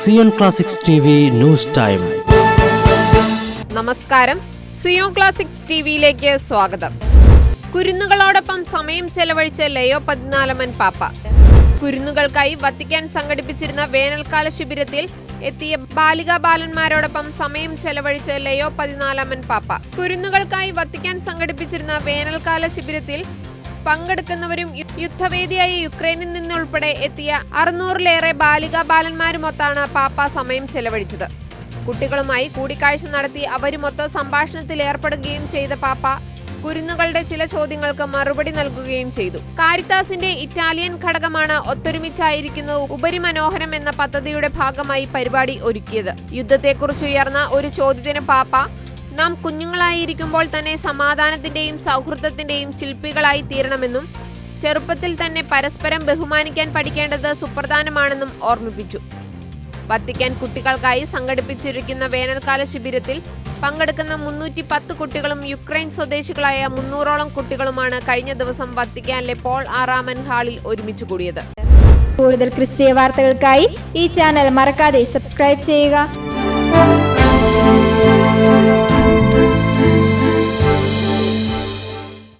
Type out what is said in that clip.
Zion classics news time. നമസ്കാരം. Zion classics ടിവിയിലേക്ക് സ്വാഗതം. കുരുന്നുകളോടൊപ്പം സമയം ചെലവഴിച്ച ലയോ പതിനാലമൻ പാപ്പ. കുരുന്നുകൾക്കായി വത്തിക്കാൻ സംഘടിപ്പിച്ചിരുന്ന വേനൽക്കാല ശിബിരത്തിൽ എത്തിയ ബാലികാ ബാലന്മാരോടൊപ്പം സമയം ചെലവഴിച്ച് ലയോ പതിനാലാമൻ പാപ്പ. കുരുന്നുകൾക്കായി വത്തിക്കാൻ സംഘടിപ്പിച്ചിരുന്ന വേനൽക്കാല ശിബിരത്തിൽ പങ്കെടുക്കുന്നവരും യുദ്ധവേദിയായ യുക്രൈനിൽ നിന്നുൾപ്പെടെ എത്തിയ അറുന്നൂറിലേറെ ബാലികാ ബാലന്മാരുമൊത്താണ് പാപ്പ സമയം ചെലവഴിച്ചത്. കുട്ടികളുമായി കൂടിക്കാഴ്ച നടത്തി അവരുമൊത്ത് സംഭാഷണത്തിൽ ഏർപ്പെടുകയും ചെയ്ത പാപ്പ കുരുന്നുകളുടെ ചില ചോദ്യങ്ങൾക്ക് മറുപടി നൽകുകയും ചെയ്തു. കാരിത്താസിന്റെ ഇറ്റാലിയൻ ഘടകമാണ് ഒത്തൊരുമിച്ചായിരിക്കുന്നത് ഉപരിമനോഹരം എന്ന പദ്ധതിയുടെ ഭാഗമായി പരിപാടി ഒരുക്കിയത്. യുദ്ധത്തെക്കുറിച്ച് ഉയർന്ന ഒരു ചോദ്യത്തിന് പാപ്പ നാം കുഞ്ഞുങ്ങളായിരിക്കുമ്പോൾ തന്നെ സമാധാനത്തിന്റെയും സൗഹൃദത്തിന്റെയും ശില്പികളായി തീരണമെന്നും ചെറുപ്പത്തിൽ തന്നെ പരസ്പരം ബഹുമാനിക്കാൻ പഠിക്കേണ്ടത് സുപ്രധാനമാണെന്നും ഓർമ്മിപ്പിച്ചു. വത്തിക്കാൻ കുട്ടികൾക്കായി സംഘടിപ്പിച്ചിരിക്കുന്ന വേനൽക്കാല ശിബിരത്തിൽ പങ്കെടുക്കുന്ന മുന്നൂറ്റി പത്ത് കുട്ടികളും യുക്രൈൻ സ്വദേശികളായ മുന്നൂറോളം കുട്ടികളുമാണ് കഴിഞ്ഞ ദിവസം വത്തിക്കാനിലെ പോൾ ആറാമൻ ഹാളിൽ ഒരുമിച്ച് കൂടിയത്. കൂടുതൽ ക്രിസ്തീയ വാർത്തകൾക്കായി ഈ ചാനൽ മറക്കാതെ സബ്സ്ക്രൈബ് ചെയ്യുക.